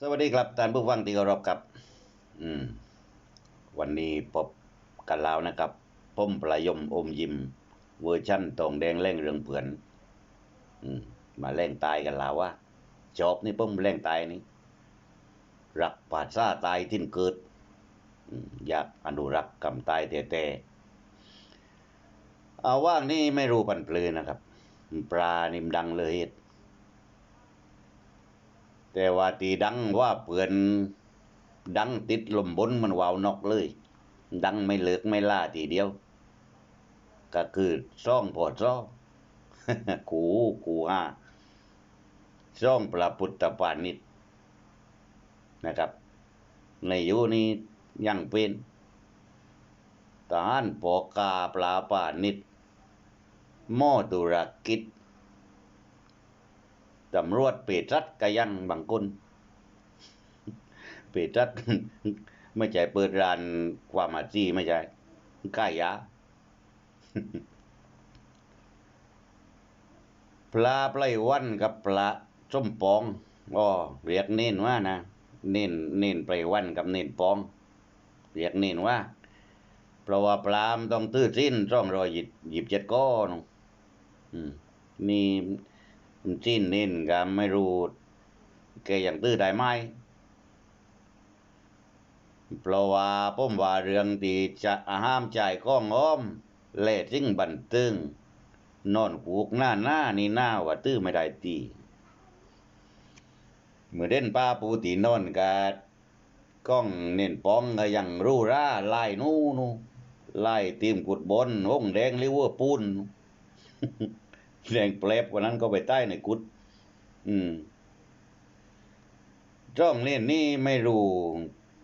สวัสดีครับท่านผู้ฟังที่เคารพครับ อืม วันนี้พบกันแล้วนะครับผมประยมอมยิม เวอร์ชั่นตองแดงแรงเรืองเผือน อืม มาแรงตายกันแล้วว่าจอบนี่ผมแรงตายนี่รักปาดซาตายทิ้นเกิดอยากอนุรักษ์กำตายแต่แต่เอาว่างนี่ไม่รู้ปันเปลือนะครับ ปลานิมดังเลย แต่ว่าตีดังว่าเปือนดังติดลมบนมันวาวนอกเลย ดังไม่เลิกไม่ล่าทีเดียว ก็คือซ่องพอซ่องกูกูห้าซ่องพระพุทธปานิตนะครับ ในยุคนี้ยังเป็นทหารปอกาปลาปานิตหม้อตุรกิจ ตำรวจเปรัดกะยังบางคนเปรัดไม่ใช่เปิดร้านความอาจีไม่ใช่ก่ายาปลาปลายวันกับปลาส้มปองอ๋อเรียกเน้นว่านะเน้นเน้นปลายวันกับเน้นปอง เรียกเน้นว่าเพราะว่าปลามต้องตื้อสิ้นร่องรอยหยิบหยิบเจ็ดก้อนอืมนี่ สิ้นเน้นก็ไม่รู้แกยังตื้อได้ไหมเพราะว่าผมว่าเรื่องที่จะห้ามใจ่ายข้องอ้อมเล่ทิ้งบันตึงนอนหูกหน้าหน้านี่หน้าว่าตื้อไม่ได้ตีเมื่อเด่นป้าปูตีนอนกากล้องเน้นปองก็ยังรู้ร่าไล่นู่นู่ไล่ทีมกุดบอลวงแดงลิเวอร์พูล แดงแปลบกว่านั้นก็ไปใต้ในกุด อืมจ้องเล่นนี่ไม่รู้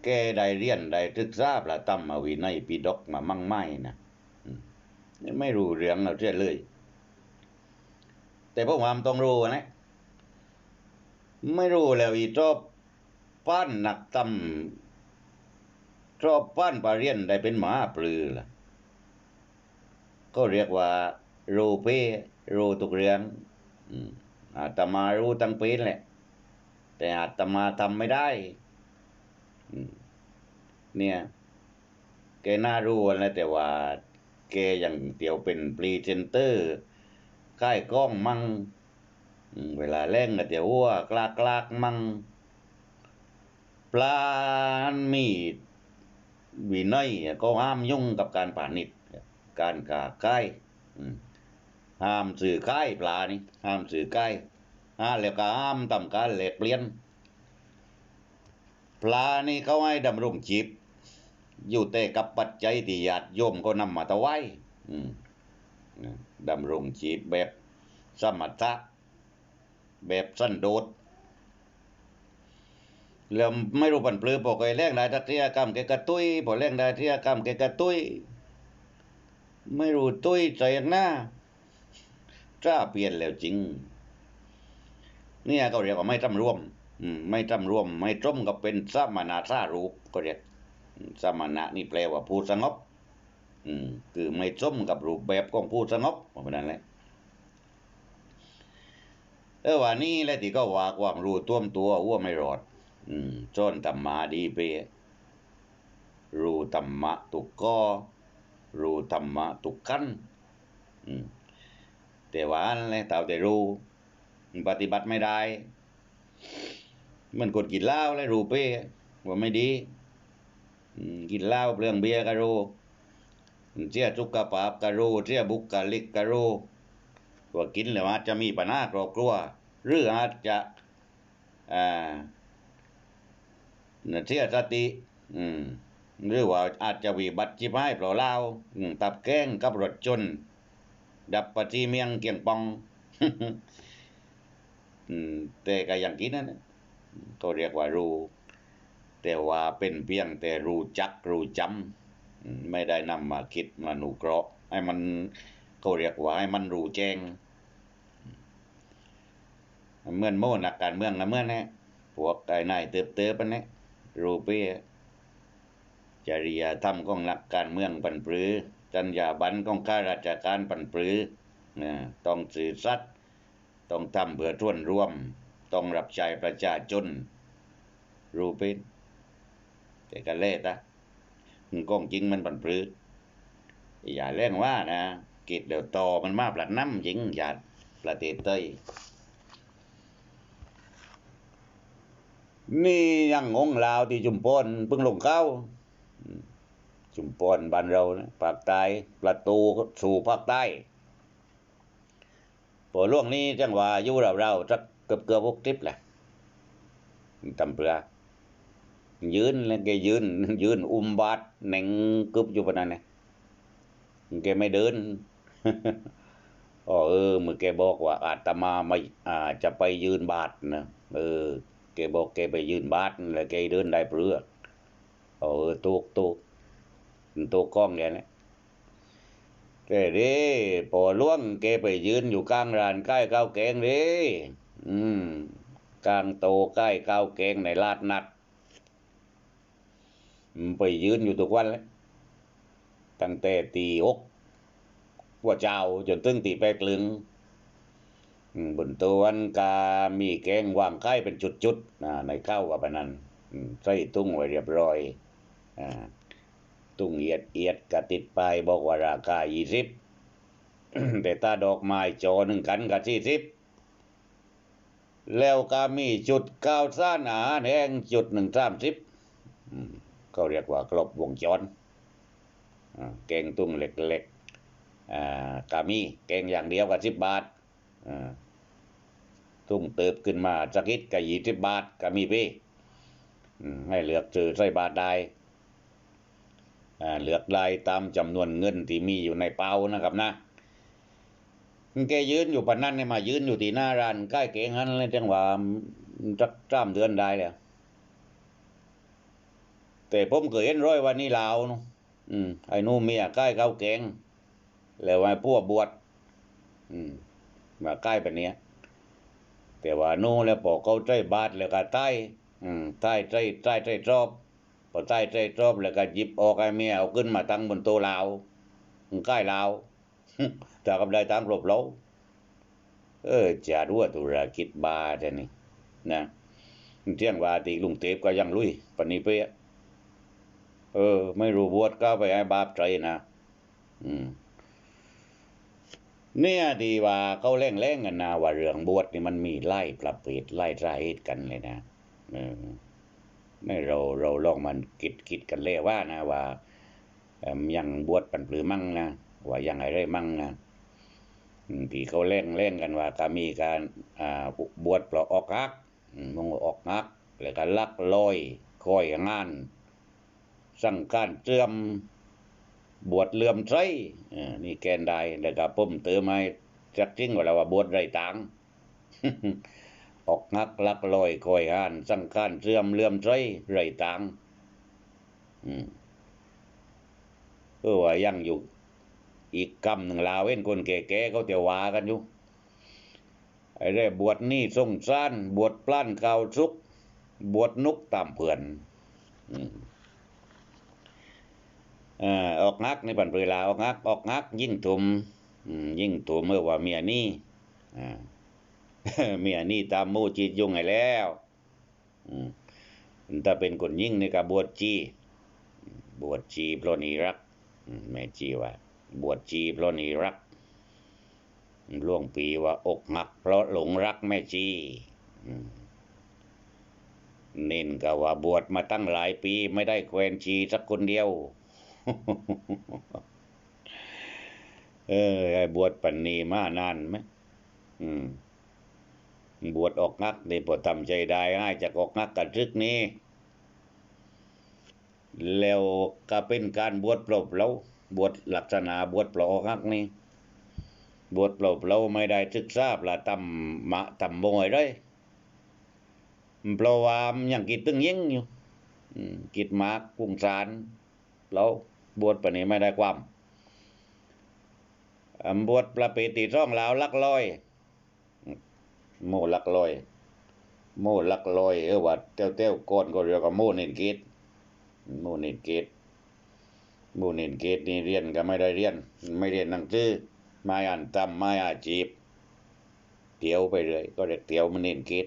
แกได้เรียนได้ศึกษาประตำมาวินัยปีดกมามั่งไม่นะไม่รู้เรื่องเอาเสียเลย แต่พวกความต้องรู้นะ ไม่รู้แล้วอีจอบป้านหนักตำชอบป้านปลาเรียนได้เป็นหมาปลือล่ะ ก็เรียกว่าโรเป้ รู้ทุกเรื่องอาตมารู้ตั้งป็นแหละ แต่อาตมาทำไม่ได้เนี่ยแกน่ารู้นะแต่ว่าแกอยังเตียวเป็นพรีเซนเตอร์ค่ายกล้องมั่งเวลาเล่นก็เตียวว่ากลากลากมั่งปลามีวินัยก็ห้ามยุ่งกับการป่านิชการกาค่ายอืม ห้ามสื่อค่ายปลานี่ห้ามสื่อค่ายห้าแล้วก็ห้ามทำการแหลกเปลี่ยน ปลานี่เขาให้ดำรงชีพอยู่แต่กับปัจจัยที่ญาติโยมก็นำมาถวายดำรงชีพแบบสมถะแบบสั้นโดษแล้วไม่รู้ปันปลือพอเคยแรงได้ทักเทียกรรมแกกระตุ้ยพอแรงได้เทียกรรมแกกระตุ้ย ไม่รู้ตุ้ยใจย่างหน้า จ้าเปลี่ยนแล้วจริง เนี่ยเขาเรียกว่าไม่จำร่วม อืม ไม่จำร่วม ไม่จมก็เป็นสมณะท่ารูปก็เรียกอืมสมณะนี่แปลว่าผู้สงบ อืม คือไม่จมกับรูปแบบของผู้สงบเพราะนั้นแหละเออว่านี่แหละที่ก็ว่าความรู้ท่วมตัวอ้วไม่รอด อืมจนธรรมาดีเปรู้ธรรมะตุกก็รู้ธรรมะตุกขันอืม แต่ว่านั่นแหละเต่าแต่รู้ปฏิบัติไม่ได้มันกดกินเหล้าแล้วรู้เป้ว่าไม่ดีกินเหล้าเปลืองเบียร์ก็รู้เสียสุขภาพก็รู้เสียบุคลิกก็รู้ว่ากินแล้วอาจจะมีปัญหาครอบครัวหรืออาจจะอ่าเสียสติ อืมหรือว่าอาจจะวิบัติจิบให้เปล่าเหล้าตับแก้งกับรถจน ดับปฏิเมียงเกียงปองอืมแต่ก็ยังกินนั่นนะก็เรียกว่ารู้แต่ว่าเป็นเพียงแต่รู้จักรู้จำไม่ได้นำมาคิดมาหนุเคราะห์ให้มันก็เรียกว่าให้มันรู้แจ้งเมื่อนโม่นักการเมืองนะเมื่อนี้พวกไอ้นายเติบเติบปันนี้รู้เป้จริยธรรมของนักการเมืองปันปรือ จรรยาบรรณของข้าราชการปันปรือนะต้องสื่อสัตย์ต้องทำเพื่อทุนร่วม ต้องรับใช้ประชาชนรูเป็นแต่กันเล่ตะกล้องจริงมันปันปรื้ออย่าเล่นว่านะกิดเดี๋ยวตอมันมาปลัดน้ำจริงอย่าประเทศเต้ยนี่ยังงงลาวที่จุมพรเพิ่งลงเข้า อืมจุมพรบ้านเรานะภาคใต้ประตูสู่ภาคใต้พอล่วงนี้จังหวะอยู่เราๆสักเกือบเกือบหกทิปแหละตำเปลือยืนแล้วแกยืน ยืนอุ้มบาดหน่งกึบอยู่ปนั้นเนี่ยแกไม่เดินอ๋อเออเมื่อแกบอกว่า อาตมาไม่อาจะไปยืนบาทนะเออแกบอกแกไปยืนบาทแล้วแกเดินได้เปลืออ๋อเออตุกตุก ตุกกล้องเนี่ยนะแต่เด้พอล่วงแกไปยืนอยู่กลางร้านใกล้ข้าวแกงเด้อืมกลางโตใกล้ข้าวแกงในลาดนัดไปยืนอยู่ทุกวันเลยตั้งแต่ตีอกว่าเจ้าจนถึงตีแปดลึงอืมบนตัววันกามีแกงวางไข่เป็นจุดๆอ่าในข้าวว่าปนั้นใส่ตุ้งไว้เรียบร้อย อ่า ตุ้งเอียดเอียดกะติดไปายบอกว่าราคายี่สิบแต่ถ้าดอกไม้จอหนึ่งกันกะสี่สิบแล้วก็มีจุดก้าวซ่านอาหาแห้งจุดหนึ่งสามสิบก็เรียกว่าครบวงจรอ่งตุ้งเล็กๆกามีแกงอย่างเดียวก็สิบบาทตุ้งเติบขึ้นมาสักิดก็ยี่สิบบาทก็มีพี่ให้เลือกซื้อใส่บาทได้ เลือกรายตามจำนวนเงินที่มีอยู่ในเป๋านะครับนะแกยืนอยู่ปานนั้นเนี่ยมายืนอยู่ที่หน้าร้านใกล้เกงหันเลยจังหวะจักจ้ามเดือนได้แล้วแต่ผมเคยเห็นร้อยวันนี้ลาวเนาะอืมไอ้นู่เมียใกล้เขาแกงแล้วไอ้พวกบวชอืมมาใกล้แบบนี้แต่ว่าโน่แล้วพอกเขาใจบาทแล้วก็ใต้อืมใต้ใจใต้ใจชอบ พอใต้ใจชอบแล้วก็หยิบออกไอ้เมียเอาขึ้นมาตั้งบนโต๊ะลาวใกล้ลาวจากกำไรตังค์กลบเราเออจะรู้ว่าธุรกิจบาแต่นี่นะเที่ยงว่าตีลุงเทพก็ยังลุยปนนี้เปียเออ ไม่รู้บวชก็ไปให้บาปใจนะอืมเนี่ยดีว่าเขาเล่งเล่งๆกันนะว่าเรื่องบวชนี่มันมีไล่ประเภทไล่สาเหตุกันเลยนะเออ ไม่เราเราลองมันคิดคิดกันเลยว่านะว่ายังบวชปันปลือมั่งนะว่ายังไงได้มั่งนะอืมที่เขาเล่งเล่งกันว่าก็มีการอ่าบวชปลอกออกฮักมมงออกฮักแล้วก็ลักลอยคอยงาน สั่งการเตรียมบวชเลื่อมใสเออนี่แกนได้แล้วก็ผมเติมมาจักจริงว่าแล้วว่าบวชไรตัง ออกงักลักลอยคอยอ่าน สังการเสื่อมเลื่อมใสไรตังอืมเออว่ายังอยู่ อีกกำหนึ่งลาวเว้นคนแก่ๆเขาจะว่ากันอยู่ไอ้เร่บวชนี่ทรงซ่านบวชปล้านกาวสุก บวชนุกตามเพื่อนอืมเอ่อออกงักในปันเวลาออกงักออกงักยิ่งทุมอืมยิ่งทุมเมื่อว่าเมียนี่อ่า เมียนี่ตามหมู่จีดยุงไงแล้วอืมถ้าเป็นคนยิ่งในกบวชจีบวชจีพรนีรักอืมแม่จีว่า บวชจีพรนีรักล่วงปีว่าอกหัก เพราะหลงรักแม่จีอืมเน้นก็ว่าบวชมาตั้งหลายปีไม่ได้แควนจีสักคนเดียว เออไอ้บวชปันนีมานานไหมอืม บวชออกงักในพอทำใจได้ง่ายจากออกงักกันทึกนี้ แล้วก็เป็นการบวชปล่าเปล่าบวชลักษณะบวชปลอกงักนี่บวชปล่าเปล่าไม่ได้ศึกษาปละตำมะตำบงอะไรเพราะว่ามันยังกิดตึงยิ่งอยู่กิดมากกุ้งสารเราบวชปนนี้ไม่ได้ความบวชประเพณีร่องลาวลักลอย โมลักลอย โมลักลอยเออว่าเต้วเต้วก้อนก็เรียกว่าโมเนินเกตโมเนินเกตโมเนินเกตนี่เรียนก็ไม่ได้เรียน ไม่เรียนหนังสือไม่อ่านตำไม่อาจีบเตียวไปเลย ก็เรียกเตียวมันเนินเกต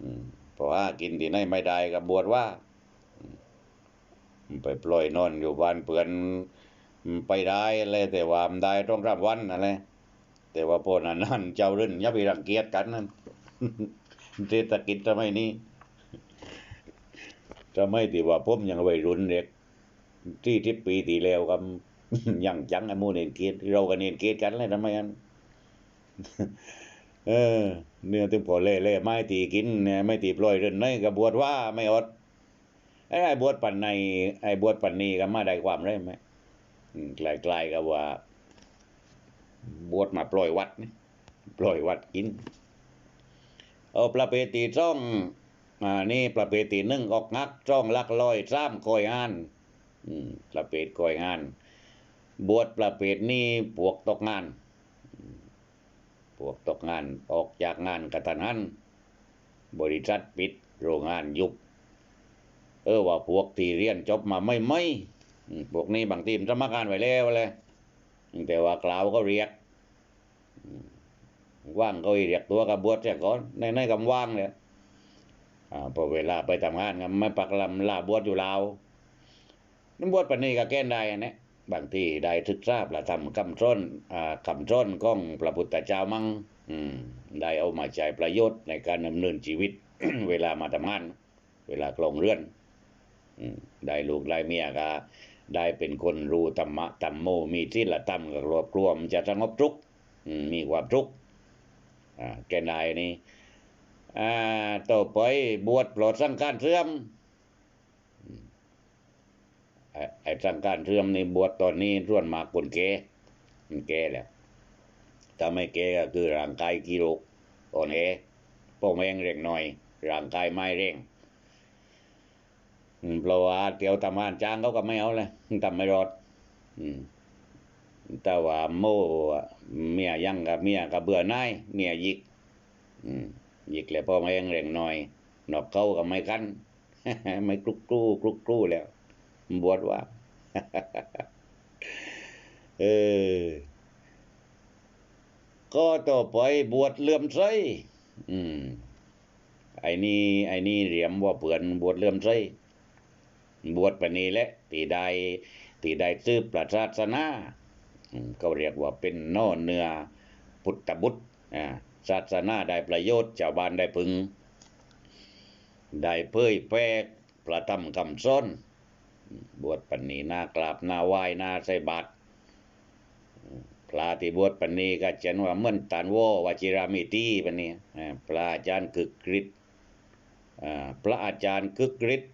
อืมพอหากินที่ไหนไม่ได้ก็บวชว่า ไปปล่อยนอนอยู่บ้านเปือนไปได้อะไรแต่ว่ามันได้ต้องรับวันอะไร แต่ว่าพอนั้นนั่นเจ้ารื่นอย่าไปรังเกียจกันนั่นเศรษฐกิจทำไมนี้ทำไมที่ว่าผมยังวัยรุ่นเด็กที่ทิปีที่แล้วกับยังจังไอ้หมูเนนเกียรเรากันเนนเกียรกันเลยทำไมกันเออ เนี่ยถึงพอเล่เล่ไม่ตีกินเนี่ยไม่ตีปล่อยเรื่นในกับบวชว่าไม่อดไอ้ไอ้บวชปันในไอ้บวชปันนี้ก็มาได้ความได้ไหมอืมไกลๆกับว่า บวชมาปล่อยวัดนี่ปล่อยวัดกิน เอาประเพณีช่องอ่านี่ประเพณีหนึ่งออกงักช่องลักลอยซ้ำคอยงานอืมประเพณีคอยงาน บวชประเพณีนี้พวกตกงาน พวกตกงานออกจากงานกระทันหันบริษัทปิดโรงงานยุบ เออว่าพวกที่เรียนจบมาไม่ไม่พวกนี้บางทีมนสมัครงานไว้แล้วเลยแต่ว่ากล่าวก็เรียก ว่างก็เรียกตัวกับบวชเสียก่อนในในกำว่างเลยอ่าพอเวลาไปทำงานก็ไม่ปักลำลาบวชอยู่ลาวนั่นบวชปนี้ก็แก้นได้อันเนี้ยบางทีได้ศึกษาประทำคำร้นอ่าคำร้นของพระพุทธเจ้ามั่งอืม ได้เอามาใช้ประโยชน์ในการดำเนินชีวิต เวลามาทำงาน เวลากลงเรือนอืมได้ลูกได้เมียก็ได้เป็นคนรู้ธรรมะธรรมโมมีที่ละธรรมกับรวบรวมจะสงบทุกข์อืมมีความทุกข์ แกนายนี่อ่าต่อไปบวชปลดสังการเสื่อมอืมไอ้สังการเสื่อมนี่บวชตอนนี้ส่วนมากคนแก่มันแก่แล้วถ้าไม่แก่ก็คือร่างกายกิโลกอ่อนแอพ่อแม่งเร่งหน่อย ร่างกายไม่เร่งเพราะว่าเตียวทำงานจ้างเขาก็ไม่เอาเลยทำไม่รอด อืม แต่ว่าโม่เมียยังกับเมียกับเบื่อหน่ายเมียหยิกหยิกแล้วพ่อแม่ยังเร่งหน่อยนอกเขาก็ไม่กันไม่กรุกกรูกรุกกรูแล้วบวชว่าเออก็ต่อไปบวชเลื่อมใสอืมไอ้นี่ไอ้นี่เหรียมว่าเปือนบวชเลื่อมใสบวชปนี้แหละที่ได้ที่ได้ซื้อประศาสนา อืมเรียกว่าเป็นนอเนื้อพุทธบุตรศาสนาได้ประโยชน์ชาวบ้านได้พึง ได้เผยแพร่ประธรรมคำสอนบวชปานนี้หน้ากราบนาไหว้นาใส่บาตรพระที่บวชปานนี้ก็เช่นว่าเมื่อนตานโววชิรามิตีปานนี้อ่าพระอาจารย์กึกฤทธิ์พระอาจารย์กึกฤทธิ์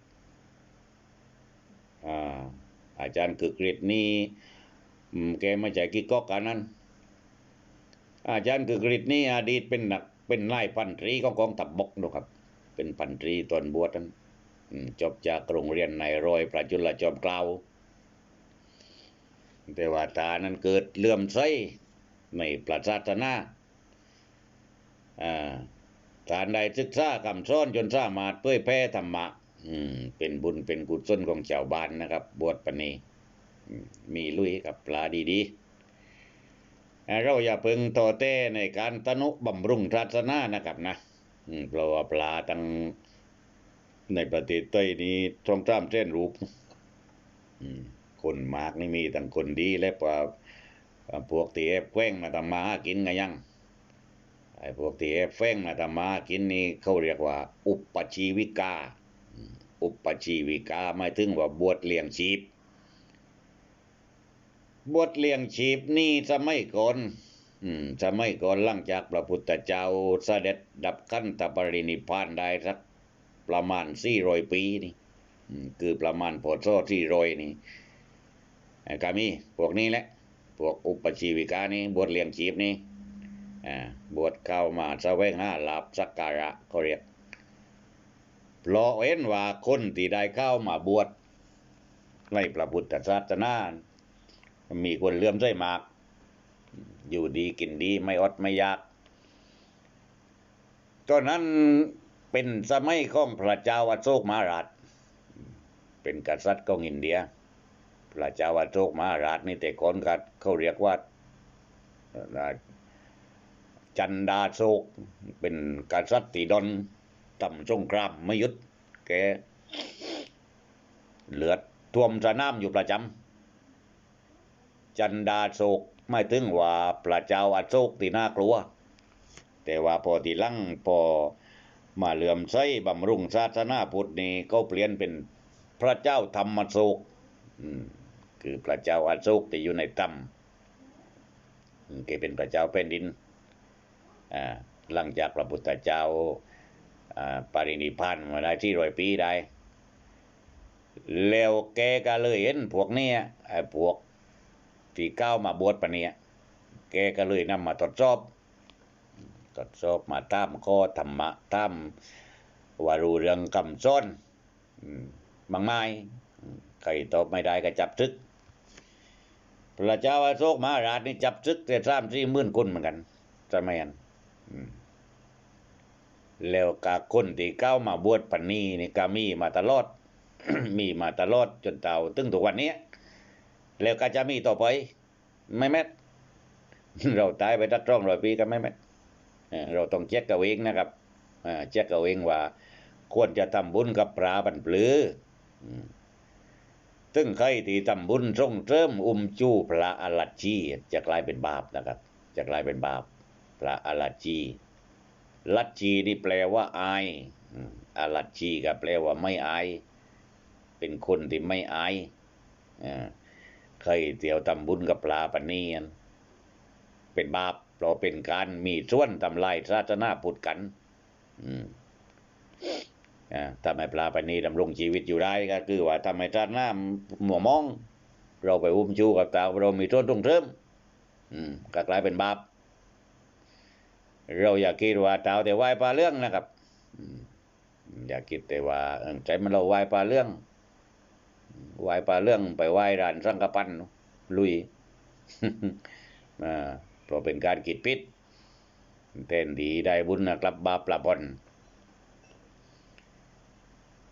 อาจารย์กึกฤทธิ์นี่ แกไม่ใช่กิ๊กก๊อกกันนั้น อาจารย์กึกฤทธิ์นี่อดีตเป็นนักเป็นนายพันตรีของกองทัพบกนะครับ เป็นพันตรีตอนบวชนั้นจบจากโรงเรียนนายร้อยพระจุลจอมเกล้าแต่ว่าตานั้นเกิดเลื่อมใสในประศาสนาอาการได้ศึกษาคำสอนจนสามารถเผยแพร่ธรรมะมเป็นบุญเป็นกุศลของชาวบ้านนะครับ บวชปณี มีลุยกับปลาดีๆ เราอย่าเพิ่งต่อเต้ในการตนุบำรุงศาสนานะครับนะเพราะว่าปลาตั้งในประเทศไทยนี้ทองจ้ามเส้นรูปคนมากนี่มีทั้งคนดีและว่าพวกที่แอบแว้งมาทำมาหากินกันยังไอ้พวกที่แอบแฝงมาทำมาหากินนี่เขาเรียกว่า อุปชีวิกา อุปชีวิกาหมายถึงว่าบวชเลี้ยงชีพ บวชเลี้ยงชีพนี่สมัยก่อนอืมสมัยก่อนหลังจากพระพุทธเจ้าเสด็จดับขันธปรินิพานได้สักประมาณสี่ร้อยปีนี่อืมคือประมาณพศสี่ร้อยนี่ไอ้ก็มีพวกนี้แหละ พวกอุปชีวิกานี่บวชเลี้ยงชีพนี่อ่าบวชเข้ามาแสวงหาลาภสักการะเขาเรียกเพราะเห็นว่าคนที่ได้เข้ามาบวชในพระพุทธศาสนา มีคนเลื่อมใสมาก อยู่ดีกินดีไม่อดไม่ยากตอนนั้นเป็นสมัยของพระเจ้าอโศกมาราช เป็นกษัตริย์ของอินเดีย พระเจ้าอโศกมาราชนี่แต่ก่อนกัเขาเรียกว่าจันดาโศก เป็นกษัตริย์ตีดอนต่ำสงครามไม่ยุดแกเลือดท่วมสนามอยู่ประจำ จันดาโศกไม่ถึงว่าพระเจ้าอโศกที่น่ากลัว แต่ว่าพอทีหลังพอมาเหลื่อมใสบำรุงศาสนาพุทธนี่ก็เปลี่ยนเป็นพระเจ้าธรรมโศกคือพระเจ้าอโศกที่อยู่ในถ้ำอืมแกเป็นพระเจ้าแผ่นดินหลังจากพระพุทธเจ้าอ่าปรินิพานมาได้ที่ร้อยปีได้แล้วแกก็เลยเห็นพวกนี้ไอ้พวก ที่ก้าวมาบวชปะเนี่ยแกก็เลยนำมาตรวจสอบตรวจสอบมาตามข้อธรรมะตามวารูเรื่องคำซ้อนบางไม้ใครตอบไม่ได้ก็จับทึก พระเจ้าอาโศกมหาราชนี่จับทึกแต่สามสี่หมื่นคนเหมือนกันสมัยนั้นแล้วกาคนที่ก้าวมาบวชปันนี้นี่ก็มีมาตลอด มีมาตลอดจนเต่าตึงทุกวันนี้ แล้วก็จะมีต่อไปไม่แม้เราตายไปตักร่องร้อยปีก็ไม่แม้เอ่อเราต้องเช็คกับเองนะครับเช็คกับเองว่า ควรจะทำบุญกับปลาบันปลืออืมตึงใครที่ทำบุญส่งเริมอุ้มจู้พระอรัชีจะกลายเป็นบาปนะครับ จะกลายเป็นบาป พระอรัชีลัชชีนี่แปลว่าอายอืมอรัชชีก็แปลว่าไม่อาย เป็นคนที่ไม่อายอ่า เคยเที่ยวทำบุญกับปลาปนีนเป็นบาปเพราะเป็นการมีส่วนทำลายศาสนาพุทธกัน อืมอ่าทำให้ปลาปนีดำรงชีวิตอยู่ได้ก็คือว่าทำให้ศาสนาหมัวมอง เราไปอุ้มชูกับตาเรามีส่วนตรงเทิมอืมก็กลายเป็นบาปเราอย่าคิดว่าเตาแต่ไหว้ปลาเรื่องนะครับ อย่าคิดแต่ว่าใจมันเราไหว้ปลาเรื่อง ไหวปลาเรื่องไปไหว้ร้านสังกปันลุยอ่าเพราะเป็นการกิดพิษแทนดีได้บุญนะครับบาปลาบอน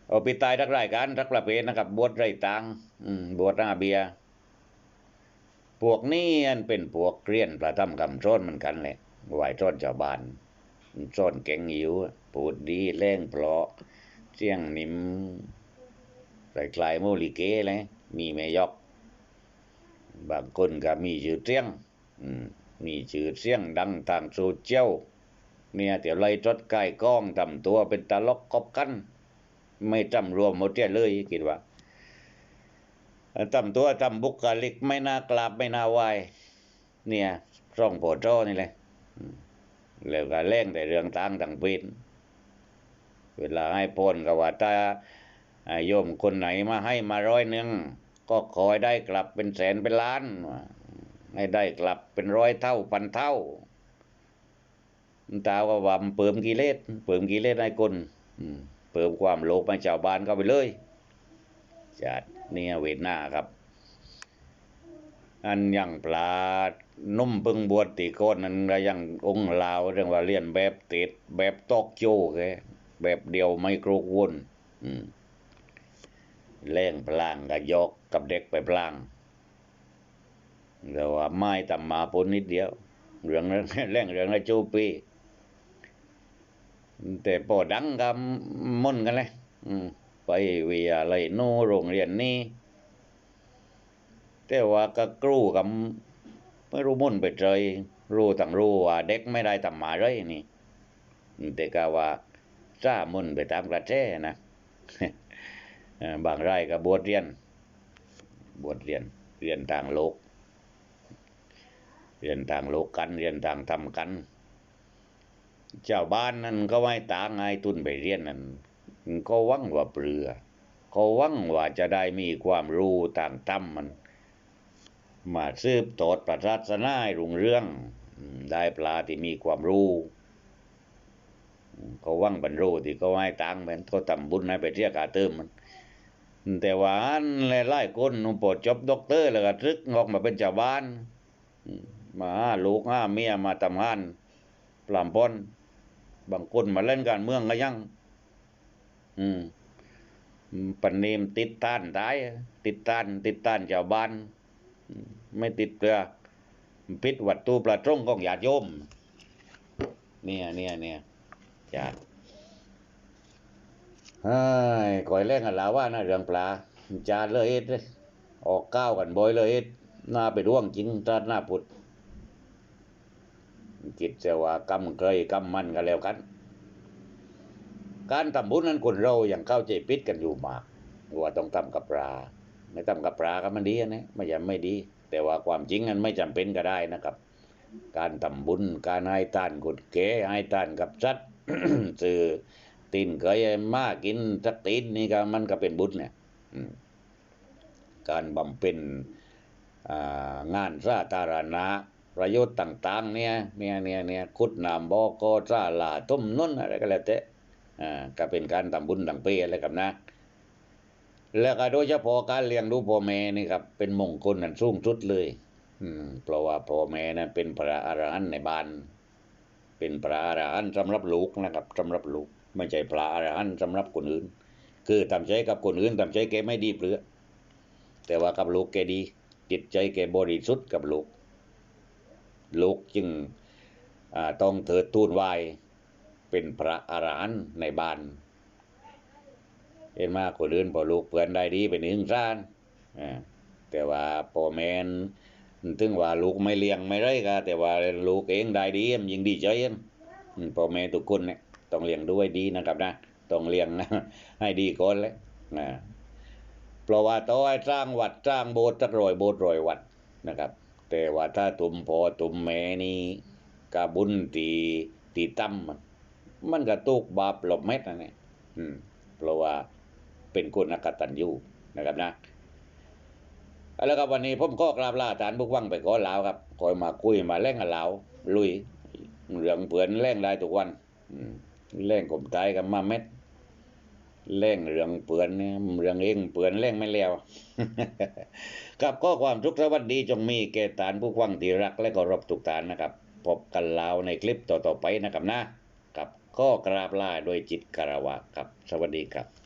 เอาปิดตายทักรายการทักประเพณนะครับ บวชไรตังบวชหน้าเบียพวกนี้อันเป็นพวกเกรียนประทำคำซ้นเหมือนกันแหละไหวซ้อนชาวบ้านซ้อนแกงหิว พูดดีแรงเพราะเสียงนิ่ม คลายๆโมลิเกเลยมีแม่ยอก บางคนก็มีชื่อเสียงมีชื่อเสียงดังทางโซเชียลเนี่ยเดี๋ยวไล่จดกล้กล้องทำตัวเป็นตลกกบกัน ไม่จำรวมหมดเจ้เลยคิดว่าทำตัวทำบุคลิกไม่น่ากราบไม่น่าไหวเนี่ยร่องโผโจนี่เลยแล้วก็เล่งแต่เรื่องต่างต่างเป็นเวลาให้พรก็ว่าถ้าอ่า โยมคนไหนมาให้มาร้อยหนึ่งก็ขอให้ได้กลับเป็นแสนเป็นล้านให้ได้กลับเป็นร้อยเท่าพันเท่าตาว่าว่ามันเปิมกิเลสเปิมกิเลสให้คนเปิมความโลภให้ชาวบ้านเข้าไปเลยจัดเนี่ยเวทหน้าครับ อันอย่างปลานุ่มเพิ่งบวชตีโก้นนั้นก็ยังองค์ลาวเรื่องว่าเรียนแบบติดแบบตอกโจแกแบบเดียวไม่กรกวนอืม แล่งพลางกับยกกับเด็กไปพลางแต่ว่าไม่ตำมาปนนิดเดียวเรื่องนั้นแล่งเรื่องละจูปีแต่พอดังกับม่นกันเลยไปวิทยาลัยโน่โรงเรียนนี้แต่ว่าก็กรูกับไม่รู้ม่นไปเจยรู้ต่างรู้ว่าเด็กไม่ได้ทำมาเลยนี่แต่ก็ว่าจ้าม่นไปตามกระแสนะ บางรายก็บวชเรียน บวชเรียน เรียนทางโลก เรียนทางโลกกัน เรียนทางธรรมกัน เจ้าบ้านนั้นก็ไม่ตางไงทุนไปเรียนนั้นก็วังว่าเปลือก็หวังว่าจะได้มีความรู้ทางธรรมมัน มาสืบตอดประศาสนาให้รุงเรื่อง ได้ปลาที่มีความรู้เขาวังบรรลุที่เขาให้ตังค์เหมือนเขาทำบุญให้ไปเรียกอาเติมมัน แต่ว่าอันหลายๆคนหนูปวดจบด็อกเตอร์แล้วก็ทึกออกมาเป็นชาวบ้าน มาหาลูกหาเมียมาทำงานปลามปอนบางคนมาเล่นการเมืองก็ยัง อืมปันนีมติดต้านตายติดต้าน ติดต้านชาวบ้าน ไม่ติดเกลือพิษวัตถุประตรงของญาติโยม เนี่ยเนี่ยเนี่ยจาด เฮ้ยก่อยแรงกันลาว่านะเรื่องปลาจานเลยเอ็ดเลยออกก้าวกันบ่อยเลยเอ็ดหน้าไปร่วงจริงตาหน้าพุดคิดเสว่ากำเคยกำมันกันแล้วกัน การทำบุญนั้นคนเราอย่างเข้าใจปิดกันอยู่มากว่าต้องทำกับปลาไม่ทำกับปลาก็มันดีนะไม่ใช่ไม่ดี แต่ว่าความจริงนั้นไม่จำเป็นก็ได้นะครับ การทำบุญการให้ทานกุดเก๋ให้ทานกับสัตว์สื่อ ตีนเคยมากินสักตีนนี่ก็มันก็เป็นบุญเนี่ยการบำเพ็ญงานสาธารณะประโยชน์ต่าง ๆ เนี่ยเนี่ยเนี่ยเนี่ยขุดน้ำบ่อก็ซาลาต้มนุ่นอะไรก็แล้วแต่อ่าก็เป็นการทำบุญต่างเปีอะไรกับนะ แล้วก็โดยเฉพาะการเลี้ยงดูพ่อแม่นี่ครับ เป็นมงคลอันสูงสุดเลย อืมเพราะว่าพ่อแม่นั้นเป็นพระอรหันต์ในบ้าน เป็นพระอรหันต์สำหรับลูกนะครับสำหรับลูก ไม่ใช่พระอรหันต์สำหรับคนอื่น คือทำใจกับคนอื่นทำใจแกไม่ดีเปลือแต่ว่ากับลูกแกดี จิตใจแกบริสุทธิ์กับลูก ลูกจึงต้องเถิดทูนไหวเป็นพระอรหันต์ในบ้านเห็นมากคนอื่นพอลูกเพื่อนได้ดีเป็นหนึ่งซานแต่ว่าพ่อแม่นถึงว่าลูกไม่เลี้ยงไม่ไรก็แต่ว่าลูกเองได้ดีมันยิ่งดีใจอืมพ่อแม่ทุกคนเนี่ย ต้องเลี้ยงด้วยดีนะครับนะต้องเลี้ยงให้ดีก่อนเลยนะเพราะว่าต่อให้สร้างวัดสร้างโบสถ์สักร้อยโบสถ์ร้อยวัดนะครับ แต่ว่าถ้าตุ่มพอตุ่มแม่นี่กาบุญตีตีตั้มมันมันก็ตุกบาปหลบเม็ดนะเนี่ยอืมเพราะว่าเป็นคนอกตัญญูนะครับนะแล้วครับวันนี้ผมก็กราบลาอาจารย์บุกวังไปก่อนล้วครับคอยมาคุยมาแล่งกับเราลุยเรื่องเปือนแล่งได้ทุกวัน อืม แล่งกลมตายกับมาเม็ดแล่งเรื่องเปือนเนี่ยเรื่องเองเปือนแล่งไม่แล้วกับข้อความทุกสวัสดีจงมีเกตานผู้ฟังที่รักและก็รบทุกตานนะครับ พบกันลาวในคลิปต่อๆไปนะครับนะกับก็กราบลาโดยจิตคารวะครับ สวัสดีครับ